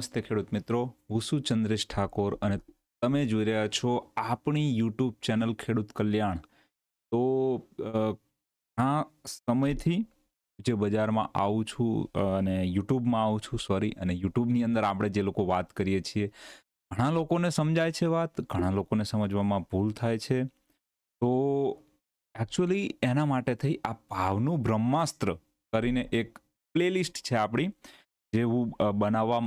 નમસ્તે ખેડૂત મિત્રો, હું છું ચંદ્રેશ ઠાકોર અને તમે જોઈ રહ્યા છો આપણી યુટ્યુબ ચેનલ ખેડૂત કલ્યાણ. તો આ સમયથી જે બજારમાં આવું છું અને યુટ્યુબમાં આવું છું, સોરી, અને યુટ્યુબની અંદર આપણે જે લોકો વાત કરીએ છીએ, ઘણા લોકોને સમજાય છે વાત, ઘણા લોકોને સમજવામાં ભૂલ થાય છે. તો એકચ્યુઅલી એના માટે થઈ આ ભાવનું બ્રહ્માસ્ત્ર કરીને એક પ્લેલિસ્ટ છે આપણી, જે હું બનાવવા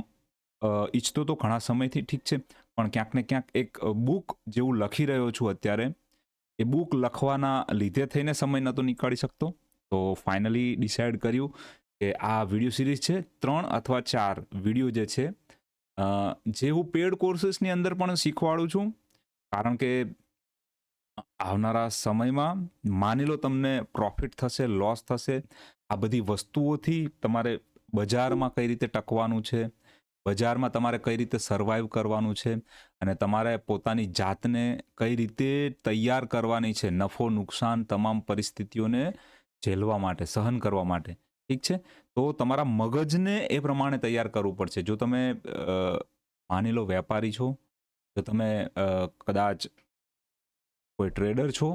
ઈચ્છતો તો ઘણા સમયથી ઠીક છે, પણ ક્યાંક ને ક્યાંક એક બુક જેવું લખી રહ્યો છું અત્યારે. એ બુક લખવાના લીધે થઈને સમય નહોતો નીકાળી શકતો. તો ફાઇનલી ડિસાઇડ કર્યું કે આ વીડિયો સિરીઝ છે, ત્રણ અથવા ચાર વીડિયો જે છે જે હું પેડ કોર્સીસની અંદર પણ શીખવાડું છું. કારણ કે આવનારા સમયમાં માની લો તમને પ્રોફિટ થશે લોસ થશે, આ બધી વસ્તુઓથી તમારે બજારમાં કઈ રીતે ટકવાનું છે બજારમાં તમારે કઈ રીતે સર્વાઈવ કરવાનું છે અને તમારે પોતાની જાતને કઈ રીતે તૈયાર કરવાની છે, નફો, નુકસાન તમામ પરિસ્થિતિઓને ઝેલવા માટે, સહન કરવા માટે. ઠીક છે? તો તમારા મગજને એ પ્રમાણે તૈયાર કરવું પડશે. જો તમે માની લો વેપારી છો, જો તમે કદાચ કોઈ ટ્રેડર છો,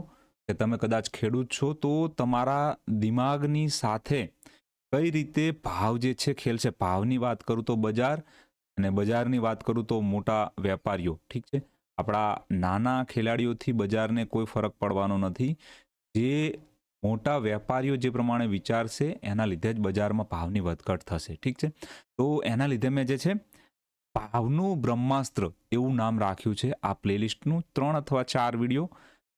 કે તમે કદાચ ખેડૂત છો, તો તમારા દિમાગની સાથે કઈ રીતે ભાવ જે છે ખેલશે ભાવની વાત કરું તો બજાર અને બજારની વાત કરું તો મોટા વેપારીઓ. ઠીક છે? આપણા નાના ખેલાડીઓથી બજારને કોઈ ફરક પડવાનો નથી. જે મોટા વેપારીઓ જે પ્રમાણે વિચારશે, એના લીધે જ બજારમાં ભાવની વધઘટ થશે. ઠીક છે? તો એના લીધે મેં જે છે, ભાવનું બ્રહ્માસ્ત્ર એવું નામ રાખ્યું છે. આ પ્લેલિસ્ટનું ત્રણ અથવા ચાર વીડિયો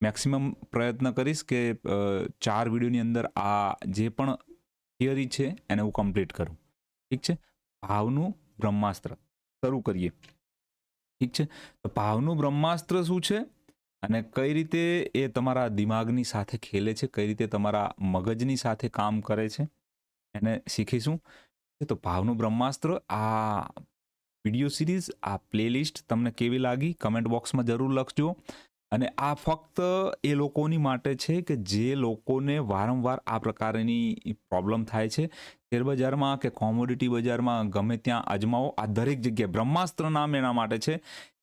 મેક્સિમમ પ્રયત્ન કરીશ કે ચાર વિડીયોની અંદર આ જે પણ થિયરી છે એને હું કમ્પ્લીટ કરું. ઠીક છે? ભાવનું બ્રહ્માસ્ત્ર શરૂ કરીએ. ઠીક છે? તો ભાવનું બ્રહ્માસ્ત્ર શું છે? અને કઈ રીતે એ તમારા દિમાગની સાથે ખેલે છે? કઈ રીતે તમારા મગજની સાથે કામ કરે છે? એને શીખીશું. તો ભાવનું બ્રહ્માસ્ત્ર, આ વીડિયો સિરીઝ આ પ્લેલિસ્ટ તમને કેવી લાગી? કમેન્ટ બોક્સમાં જરૂર લખજો. અને આ ફક્ત એ લોકોની માટે છે કે જે લોકોને વારંવાર આ પ્રકારની પ્રોબ્લેમ થાય છે. શેરબજારમાં કે કોમોડિટી બજારમાં ગમે ત્યાં અજમાવો, આ દરેક જગ્યાએ બ્રહ્માસ્ત્ર નામ એના માટે છે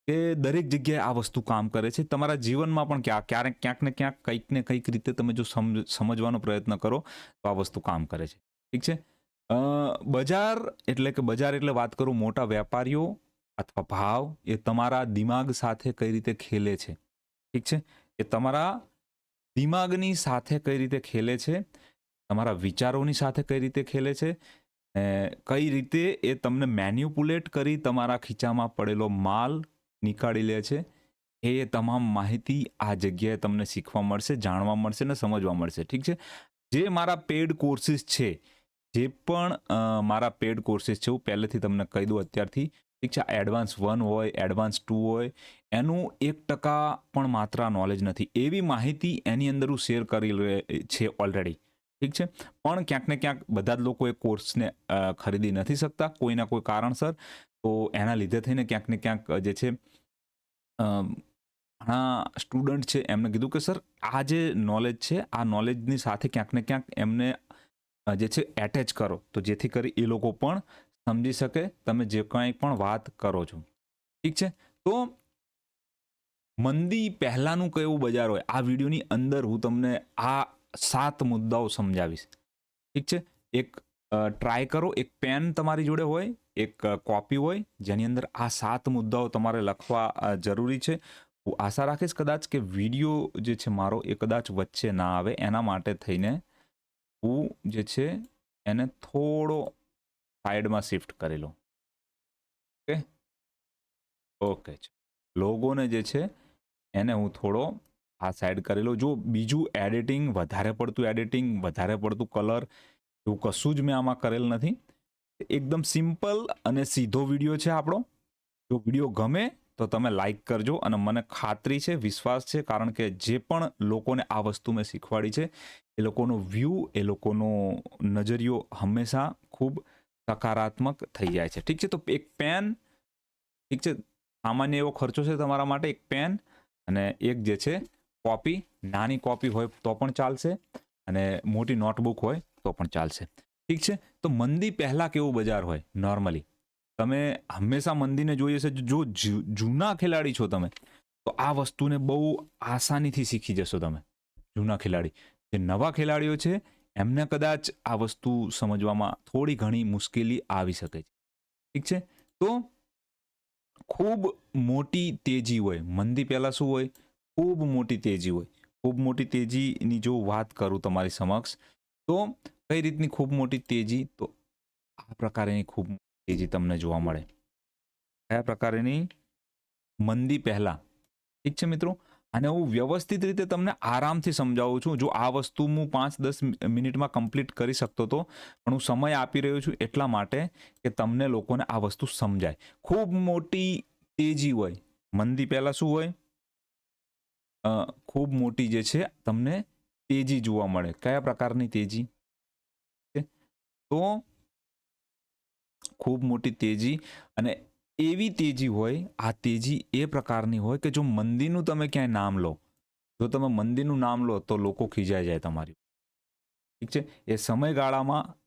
કે દરેક જગ્યાએ આ વસ્તુ કામ કરે છે. તમારા જીવનમાં પણ ક્યાં, ક્યારેક, ક્યાંક ને ક્યાંક કંઈક ને કંઈક રીતે તમે જો સમજ સમજવાનો પ્રયત્ન કરો તો આ વસ્તુ કામ કરે છે. ઠીક છે? બજાર એટલે કે બજાર એટલે વાત કરું મોટા વેપારીઓ અથવા ભાવ એ તમારા દિમાગ સાથે કઈ રીતે ખેલે છે? ઠીક છે? એ તમારા દિમાગની સાથે કઈ રીતે ખેલે છે? તમારા વિચારોની સાથે કઈ રીતે ખેલે છે? કઈ રીતે એ તમને મેન્યુપ્યુલેટ કરી તમારા ખીચામાં પડેલો માલ નીકાળી લે છે? એ તમામ માહિતી આ જગ્યાએ તમને શીખવા મળશે, જાણવા મળશે ને સમજવા મળશે. ઠીક છે? જે મારા પેડ કોર્સિસ છે, જે પણ મારા પેડ કોર્સિસ છે, હું પહેલેથી તમને કહી દઉં અત્યારથી ઠીક છે? એડવાન્સ વન હોય એડવાન્સ ટુ હોય, એનું એક ટકા પણ માત્ર નોલેજ નથી. એવી માહિતી એની અંદર હું શેર કરી છે ઓલરેડી ઠીક છે? પણ ક્યાંક ને ક્યાંક બધા જ લોકો એ કોર્સને ખરીદી નથી શકતા કોઈના કોઈ કારણસર. તો એના લીધે થઈને ક્યાંક ને ક્યાંક જે છે ઘણા સ્ટુડન્ટ છે એમને કીધું કે, સર, આ જે નોલેજ છે, આ નોલેજની સાથે ક્યાંક ને ક્યાંક એમને જે છે એટેચ કરો. તો જેથી કરી એ લોકો પણ સમજી શકે? તમે જે કાંઈ પણ વાત કરો છો. ઠીક છે? તો મંદી પહેલાંનું કેવું બજાર હોય? આ વિડીયોની અંદર હું તમને આ સાત મુદ્દાઓ સમજાવીશ. ઠીક છે? એક ટ્રાય કરો. એક પેન તમારી જોડે હોય, એક કોપી હોય, જેની અંદર આ સાત મુદ્દાઓ તમારે લખવા જરૂરી છે. હું આશા રાખીશ કદાચ કે વીડિયો જે છે મારો એ કદાચ વચ્ચે ના આવે. એના માટે થઈને હું જે છે એને થોડો સાઈડમાં શિફ્ટ કરી લઉં ઓકે? ઓકે લોગોને જે છે, એને હું થોડો આ સાઈડ કરી લઉં. જો બીજું એડિટિંગ વધારે પડતું એડિટિંગ, વધારે પડતું કલર, એવું કશું જ મેં આમાં કરેલ નથી. એકદમ સિમ્પલ અને સીધો વીડિયો છે આપણો. જો વીડિયો ગમે તો તમે લાઈક કરજો અને મને ખાતરી છે, વિશ્વાસ છે, કારણ કે જે પણ લોકોને આ વસ્તુ મેં શીખવાડી છે, એ લોકોનો વ્યૂ, એ લોકોનો નજરિયો હંમેશા ખૂબ સકારાત્મક થઈ જાય છે. ઠીક છે, તો એક પેન, ઠીક છે, સામાન્ય એવો ખર્ચો છે તમારા માટે એક પેન અને એક જે છે કોપી. નાની કોપી હોય તો પણ ચાલશે અને મોટી નોટબુક હોય તો પણ ચાલશે. ઠીક છે, તો મંદી પહેલાં કેવું બજાર હોય નોર્મલી? તમે હંમેશા મંદીને જોઈએ છે જો, જૂના ખેલાડી છો તમે, તો આ વસ્તુને બહુ આસાનીથી શીખી જશો તમે, જૂના ખેલાડી. જે નવા ખેલાડીઓ છે એમને કદાચ આ વસ્તુ સમજવામાં થોડી ઘણી મુશ્કેલી આવી શકે છે. ઠીક છે? તો ખૂબ મોટી તેજી હોય, મંદી પહેલાં શું હોય? ખૂબ મોટી તેજી હોય. ખૂબ મોટી તેજીની જો વાત કરું તમારી સમક્ષ, તો કઈ રીતની ખૂબ મોટી તેજી? તો આ પ્રકારની ખૂબ તેજી તમને જોવા મળે. કયા પ્રકારની મંદી પહેલાં. ઠીક છે મિત્રો? અને હું વ્યવસ્થિત રીતે તમને આરામથી સમજાવું છું. જો આ વસ્તુ હું પાંચ દસ મિનિટમાં કમ્પ્લીટ કરી શકતો હતો પણ હું સમય આપી રહ્યો છું એટલા માટે કે તમને લોકોને આ વસ્તુ સમજાય. ખૂબ મોટી તેજી હોય. મંદી પહેલા શું હોય? ખૂબ મોટી જે છે, તમને તેજી જોવા મળે. કયા પ્રકારની તેજી? તો ખૂબ મોટી તેજી અને એવી તેજી હોય, આ તેજી એ પ્રકારની હોય કે જો મંદિરનું તમે ક્યાંય નામ લો, જો તમે મંદિરનું નામ લો તો લોકો ખીજાઈ જાય તમારી. ઠીક છે? એ સમયગાળામાં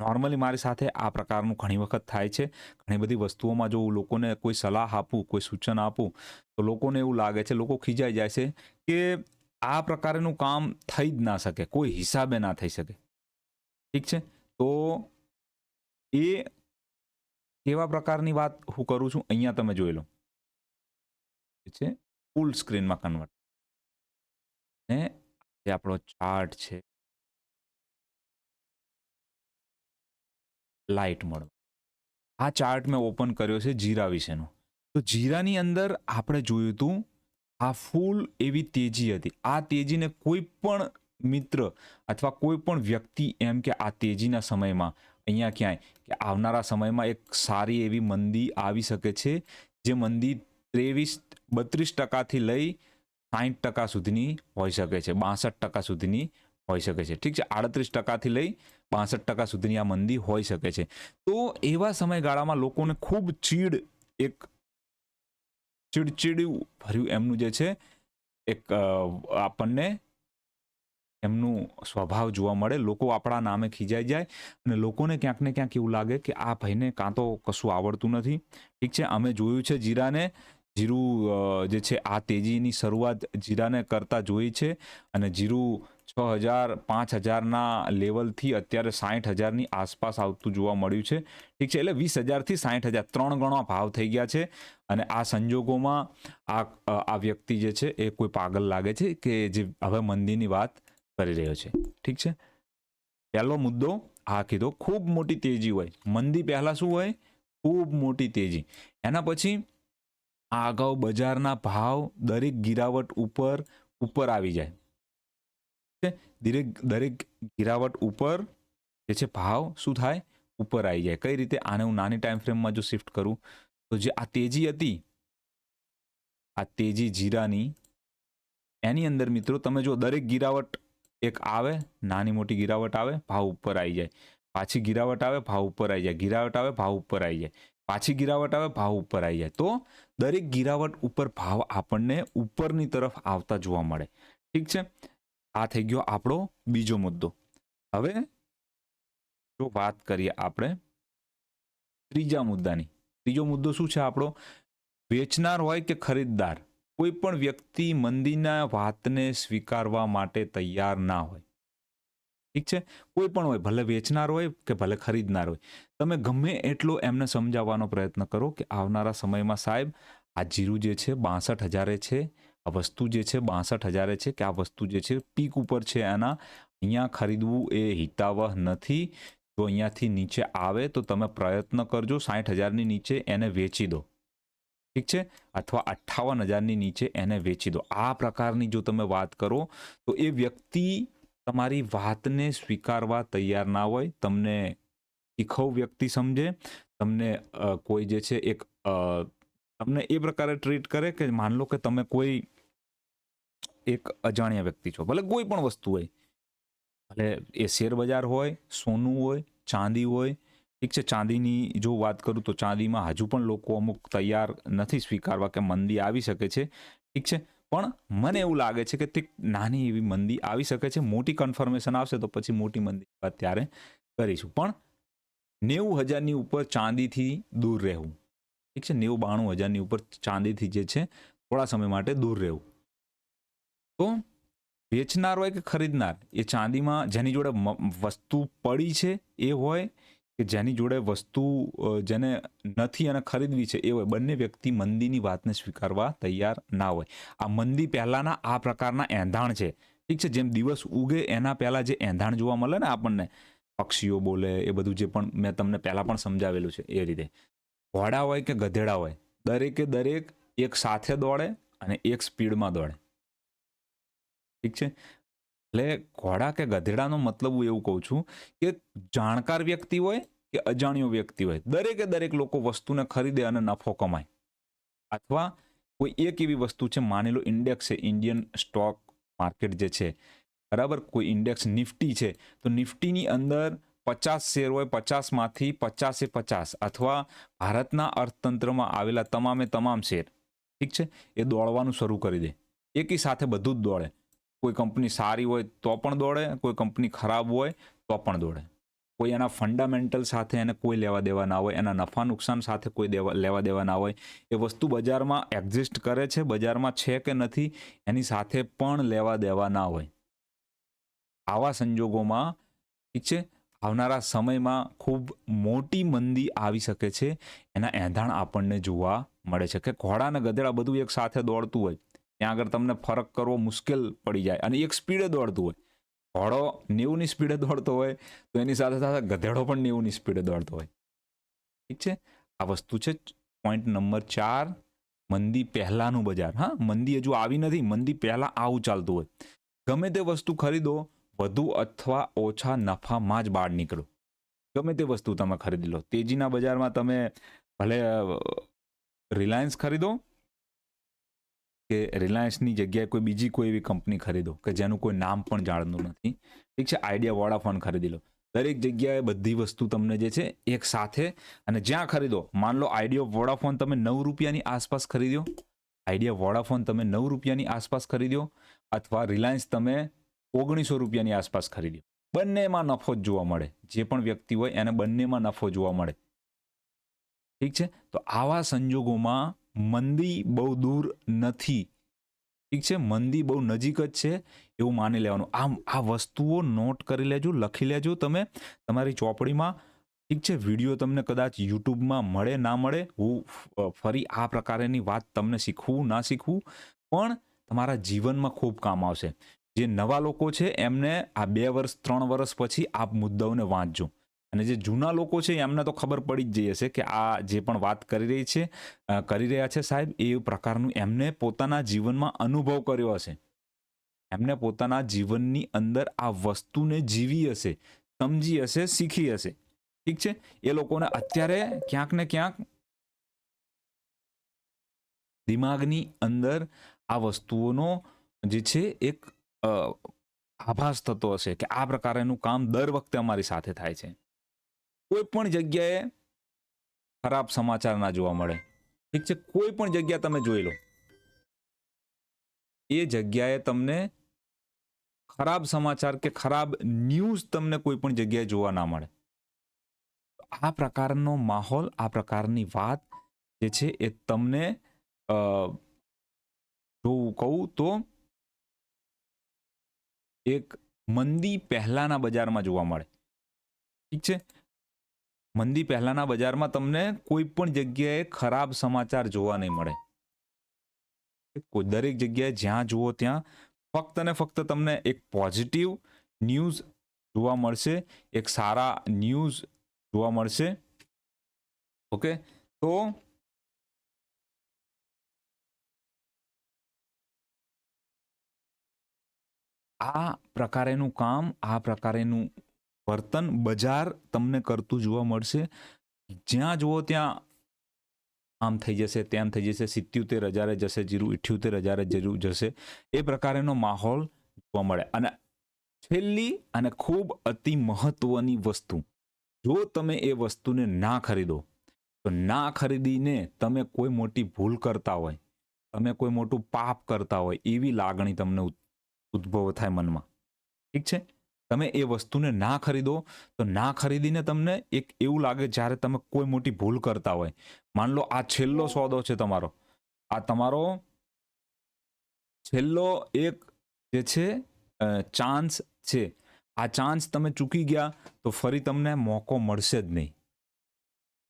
નોર્મલી મારી સાથે આ પ્રકારનું ઘણી વખત થાય છે. ઘણી બધી વસ્તુઓમાં જો લોકોને કોઈ સલાહ આપું, કોઈ સૂચન આપું, તો લોકોને એવું લાગે છે, લોકો ખીજાઈ જાય છે કે આ પ્રકારનું કામ થઈ જ ના શકે, કોઈ હિસાબે ના થઈ શકે. ઠીક છે? તો એ કેવા પ્રકારની વાત હું કરું છું? અહીંયા તમે જોઈ લો. છે ફૂલ સ્ક્રીનમાં કન્વર્ટ ને જે આપણો ચાર્ટ છે. લાઇટ મોડ આ ચાર્ટ મેં ઓપન કર્યો છે જીરા વિશેનો. તો જીરાની અંદર આપણે જોયું હતું આ ફૂલ એવી તેજી હતી. આ તેજીને કોઈ પણ મિત્ર અથવા કોઈ પણ વ્યક્તિ એમ કે આ તેજીના સમયમાં અહીંયા ક્યાંય? કે આવનારા સમયમાં એક સારી એવી મંદી આવી શકે છે, જે મંદી ત્રેવીસ, બત્રીસ ટકાથી લઈ સાઠ ટકા સુધીની હોઈ શકે છે, બાસઠ ટકા સુધીની હોઈ શકે છે. ઠીક છે, આડત્રીસ ટકાથી લઈ બાસઠ ટકા સુધીની આ મંદી હોઈ શકે છે. તો એવા સમયગાળામાં લોકોને ખૂબ ચીડ, એક ચીડચીડ્યું ભર્યું એમનું જે છે, એક આપણને એમનું સ્વભાવ જોવા મળે, લોકો આપણા નામે ખીજાઈ જાય અને લોકોને ક્યાંક ને ક્યાંક એવું લાગે કે આ ભાઈને કાં તો કશું આવડતું નથી. ઠીક છે, અમે જોયું છે જીરાને, જીરું જે છે આ તેજીની શરૂઆત જીરાને કરતા જોઈ છે અને જીરું છ હજાર, પાંચ હજારના લેવલથી અત્યારે સાઠ હજારની આસપાસ આવતું જોવા મળ્યું છે. ઠીક છે, એટલે વીસ હજારથી સાઠ હજાર, ત્રણ ગણો ભાવ થઈ ગયા છે અને આ સંજોગોમાં આ આ વ્યક્તિ જે છે એ કોઈ પાગલ લાગે છે કે જે હવે મંદીની વાત કરી રહ્યો છે. ઠીક છે? પહેલો મુદ્દો આ કીધો, ખૂબ મોટી તેજી હોય. મંદી પહેલાં શું હોય? ખૂબ મોટી તેજી. એના પછી આ અગાઉ બજારના ભાવ દરેક ગિરાવટ ઉપર ઉપર આવી જાય. દરેક દરેક ગિરાવટ ઉપર જે છે ભાવ શું થાય? ઉપર આવી જાય. કઈ રીતે? આને હું નાની ટાઈમ ફ્રેમમાં જો શિફ્ટ કરું, તો જે આ તેજી હતી, આ તેજી જીરાની, એની અંદર મિત્રો તમે જો દરેક ગિરાવટ એક આવે, નાની મોટી ગિરાવટ આવે, ભાવ ઉપર આવી જાય. પાછી ગિરાવટ આવે, ભાવ ઉપર આવી જાય. ગિરાવટ આવે, ભાવ ઉપર આવી જાય. પાછી ગિરાવટ આવે, ભાવ ઉપર આવી જાય. તો દરેક ગિરાવટ ઉપર ભાવ આપણને ઉપરની તરફ આવતા જોવા મળે. ઠીક છે? આ થઈ ગયો આપણો બીજો મુદ્દો. હવે જો વાત કરીએ આપણે ત્રીજા મુદ્દાની. ત્રીજો મુદ્દો શું છે આપણો? વેચનાર હોય કે ખરીદદાર? કોઈ પણ વ્યક્તિ મંદીના વાતને સ્વીકારવા માટે તૈયાર ના હોય. ઠીક છે? કોઈ પણ હોય, ભલે વેચનાર હોય કે ભલે ખરીદનાર હોય. તમે ગમે એટલો એમને સમજાવવાનો પ્રયત્ન કરો કે આવનારા સમયમાં સાહેબ, આ જીરું જે છે, બાસઠ હજારે છે, આ વસ્તુ જે છે, બાસઠ હજારે છે કે આ વસ્તુ જે છે, પીક ઉપર છે એના, અહીંયા ખરીદવું એ હિતાવહ નથી. જો અહીંયાથી નીચે આવે તો તમે પ્રયત્ન કરજો, સાઠ હજારની નીચે એને વેચી દો. ઠીક છે? અથવા અઠ્ઠાવન હજારની નીચે એને વેચી દો. આ પ્રકારની જો તમે વાત કરો, તો એ વ્યક્તિ તમારી વાતને સ્વીકારવા તૈયાર ના હોય. તમને શીખવ વ્યક્તિ સમજે. તમને કોઈ જે છે એક તમને એ પ્રકારે ટ્રીટ કરે કે માન લો કે તમે કોઈ એક અજાણ્યા વ્યક્તિ છો. ભલે કોઈ પણ વસ્તુ હોય. ભલે એ શેર બજાર હોય, સોનું હોય, ચાંદી હોય ઠીક છે, ચાંદીની જો વાત કરું તો ચાંદીમાં હજુ પણ લોકો અમુક તૈયાર નથી સ્વીકારવા કે મંદી આવી શકે છે, ઠીક છે, પણ મને એવું લાગે છે કે તે નાની એવી મંદી આવી શકે છે, મોટી કન્ફર્મેશન આવશે તો પછી મોટી મંદી વાત ત્યારે કરીશું. પણ નેવું હજારની ઉપર ચાંદીથી દૂર રહેવું, ઠીક છે, નેવું બાણું હજારની ઉપર ચાંદીથી જે છે થોડા સમય માટે દૂર રહેવું. તો વેચનાર હોય કે ખરીદનાર, એ ચાંદીમાં જેની જોડે વસ્તુ પડી છે એ હોય કે જેની જોડે વસ્તુ જેને નથી અને ખરીદવી છે, એ હોય. બંને વ્યક્તિ મંદીની વાતને સ્વીકારવા તૈયાર ના હોય. આ મંદી પહેલાના આ પ્રકારના એંધાણ છે. ઠીક છે, જેમ દિવસ ઉગે એના પહેલા જે એંધાણ જોવા મળે ને આપણને, પક્ષીઓ બોલે, એ બધું જે પણ મેં તમને પહેલા પણ સમજાવેલું છે એ રીતે. ઘોડા હોય કે ગધેડા હોય, દરેકે દરેક એક સાથે દોડે અને એક સ્પીડમાં દોડે. ઠીક છે? એટલે ઘોડા કે ગધેડાનો મતલબ હું એવું કહું છું કે જાણકાર વ્યક્તિ હોય કે અજાણ્યો વ્યક્તિ હોય, દરેકે દરેક લોકો વસ્તુને ખરીદે અને નફો કમાય. અથવા કોઈ એક એવી વસ્તુ છે માની લો ઇન્ડેક્સ છે ઇન્ડિયન સ્ટોક માર્કેટ જે છે, બરાબર? કોઈ ઇન્ડેક્સ નિફ્ટી છે, તો નિફ્ટીની અંદર પચાસ શેર હોય, પચાસમાંથી પચાસે પચાસ અથવા ભારતના અર્થતંત્રમાં આવેલા તમામે તમામ શેર, ઠીક છે? એ દોડવાનું શરૂ કરી દે. એકી સાથે બધું જ દોડે. કોઈ કંપની સારી હોય તો પણ દોડે, કોઈ કંપની ખરાબ હોય તો પણ દોડે. કોઈ એના ફંડામેન્ટલ સાથે એને કોઈ લેવા દેવા ના હોય, એના નફા નુકસાન સાથે કોઈ દેવા, લેવા દેવા ના હોય, એ વસ્તુ બજારમાં એક્ઝિસ્ટ કરે છે, બજારમાં છે કે નથી, એની સાથે પણ લેવા દેવા ના હોય. આવા સંજોગોમાં ઠીક છે, આવનારા સમયમાં ખૂબ મોટી મંદી આવી શકે છે, એના એંધાણ આપણને જોવા મળે છે કે ઘોડા અને ગધેડા બધું એક સાથે દોડતું હોય ત્યાં આગળ તમને ફરક કરવો મુશ્કેલ પડી જાય અને એક સ્પીડે દોડતું હોય. ઘોડો નેવુંની સ્પીડે દોડતો હોય, તો એની સાથે સાથે ગધેડો પણ નેવુંની સ્પીડે દોડતો હોય. ઠીક છે? આ વસ્તુ છે પોઈન્ટ નંબર ચાર, મંદી પહેલાનું બજાર. હા, મંદી હજુ આવી નથી, મંદી પહેલાં આવું ચાલતું હોય. ગમે તે વસ્તુ ખરીદો, વધુ અથવા ઓછા નફામાં જ બહાર નીકળો. ગમે તે વસ્તુ તમે ખરીદી લો. તેજીના બજારમાં તમે ભલે રિલાયન્સ ખરીદો કે રિલાયન્સની જગ્યાએ કોઈ બીજી કોઈ એવી કંપની ખરીદો કે જેનું કોઈ નામ પણ જાણતું નથી. ઠીક છે? આઈડિયા વોડાફોન ખરીદી લો. દરેક જગ્યાએ બધી વસ્તુ તમને જે છે એક સાથે અને જ્યાં ખરીદો, માન લો આઈડિયા વોડાફોન તમે નવ રૂપિયાની આસપાસ ખરીદ્યો. આઈડિયા વોડાફોન તમે નવ રૂપિયાની આસપાસ ખરીદ્યો અથવા રિલાયન્સ તમે ઓગણીસો રૂપિયાની આસપાસ ખરીદ્યો. બંનેમાં નફો જ જોવા મળે. જે પણ વ્યક્તિ હોય એને બંનેમાં નફો જોવા મળે. ઠીક છે? તો આવા સંજોગોમાં મંદી બહુ દૂર નથી. ઠીક છે? મંદી બહુ નજીક જ છે એવું માની લેવાનું. આમ, આ વસ્તુઓ નોટ કરી લેજો, લખી લેજો તમે. તમારી ચોપડીમાં, ઠીક છે વીડિયો તમને કદાચ યુટ્યુબમાં મળે, ના મળે, હું ફરી આ પ્રકારની વાત તમને શીખવું, ના શીખવું, પણ તમારા જીવનમાં ખૂબ કામ આવશે. જે નવા લોકો છે, એમને આ બે વર્ષ, ત્રણ વર્ષ પછી આ મુદ્દાઓને વાંચજો. અને જે જૂના લોકો છે એમને તો ખબર પડી જ જઈ હશે કે આ જે પણ વાત કરી રહી છે કરી રહ્યા છે સાહેબ, એ પ્રકારનું એમને પોતાના જીવનમાં અનુભવ કર્યો હશે. એમને પોતાના જીવનની અંદર આ વસ્તુને જીવી હશે, સમજી હશે, શીખી હશે. ઠીક છે? એ લોકોને અત્યારે ક્યાંક ને ક્યાંક દિમાગની અંદર આ વસ્તુઓનો જે છે એક આભાસ થતો હશે કે આ પ્રકારનું કામ દર વખતે અમારી સાથે થાય છે. કોઈ પણ જગ્યાએ ખરાબ સમાચાર ના જોવા મળે. ઠીક છે? કોઈ પણ જગ્યા તમે જોઈ લો. એ જગ્યાએ તમને ખરાબ સમાચાર કે ખરાબ ન્યૂઝ તમને કોઈ પણ જગ્યાએ જોવા ના મળે. આ પ્રકારનો માહોલ આ પ્રકારની વાત જે છે એ તમને અ, જો કહું તો એક મંદી પહેલાના બજારમાં જોવા મળે. ઠીક છે? મંદી પહેલાના બજારમાં તમને કોઈ પણ જગ્યાએ ખરાબ સમાચાર જોવા નહીં મળે. દરેક જગ્યાએ જ્યાં જુઓ ત્યાં ફક્ત ને ફક્ત તમને એક પોઝિટિવ ન્યૂઝ જોવા મળશે, એક સારા ન્યૂઝ જોવા મળશે. ઓકે? તો આ પ્રકારેનું કામ, આ પ્રકારેનું વર્તન બજાર તમને કરતું જોવા મળશે. જ્યાં જુઓ ત્યાં આમ થઈ જશે, તેમ થઈ જશે, સિત્યોતેર હજારે જશે જીરું, ઇઠ્યોતેર હજારે જીરું જશે. એ પ્રકારેનો માહોલ જોવા મળે. અને છેલ્લી અને ખૂબ અતિ મહત્વની વસ્તુ, જો તમે એ વસ્તુને ના ખરીદો, તો ના ખરીદીને તમે કોઈ મોટી ભૂલ કરતા હોય, તમે કોઈ મોટું પાપ કરતા હોય, એવી લાગણી તમને ઉદ્ભવ થાય મનમાં. ઠીક છે? તમે એ વસ્તુને ના ખરીદો, તો ના ખરીદીને તમને એક એવું લાગે જ્યારે તમે કોઈ મોટી ભૂલ કરતા હોય. માન લો આ છેલ્લો સોદો છે તમારો. આ તમારો છેલ્લો એક જે છે ચાન્સ છે. આ ચાન્સ તમે ચૂકી ગયા, તો ફરી તમને મોકો મળશે જ નહીં.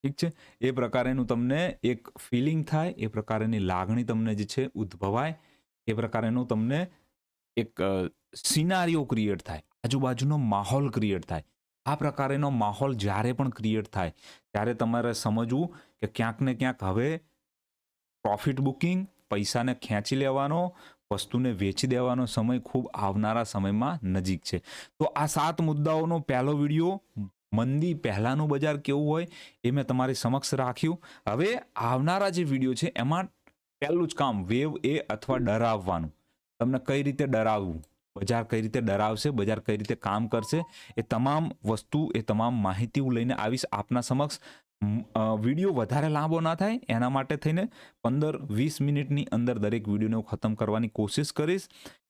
ઠીક છે? એ પ્રકારેનું તમને એક ફિલિંગ થાય, એ પ્રકારેની લાગણી તમને જે છે ઉદ્ભવાય, એ પ્રકારેનું તમને એક સિનારીઓ ક્રિએટ થાય. આજુબાજુનો માહોલ ક્રિએટ થાય. આ પ્રકારેનો માહોલ જ્યારે પણ ક્રિએટ થાય, ત્યારે તમારે સમજવું કે ક્યાંક ને ક્યાંક હવે પ્રોફિટ બુકિંગ પૈસાને ખેંચી લેવાનો, વસ્તુને વેચી દેવાનો સમય ખૂબ આવનારા સમયમાં નજીક છે. તો આ સાત મુદ્દાઓનો પહેલો વીડિયો, મંદી પહેલાંનું બજાર કેવું હોય એ મેં તમારી સમક્ષ રાખ્યું. હવે આવનારા જે વીડિયો છે, એમાં પહેલું જ કામ વેવ એ અથવા ડરાવવાનું. તમને કઈ રીતે ડરાવવું? બજાર કઈ રીતે ડરાવશે? બજાર કઈ રીતે કામ કરશે? એ તમામ વસ્તુ, એ તમામ માહિતી હું લઈને આવીશ આપના સમક્ષ. વીડિયો વધારે લાંબો ના થાય, એના માટે થઈને પંદર, વીસ મિનિટની અંદર દરેક વિડીયોને હું ખતમ કરવાની કોશિશ કરીશ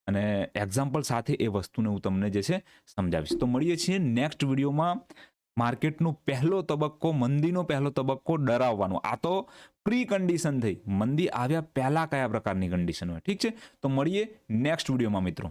અને એક્ઝામ્પલ સાથે એ વસ્તુને હું તમને જે છે સમજાવીશ. તો મળીએ છીએ નેક્સ્ટ વિડીયોમાં. માર્કેટનો પહેલો તબક્કો, મંદીનો પહેલો તબક્કો ડરાવવાનો. આ તો પ્રી કન્ડિશન થઈ. મંદી આવ્યા પહેલાં કયા પ્રકારની કન્ડિશન હોય? ઠીક છે? તો મળીએ નેક્સ્ટ વિડીયોમાં મિત્રો.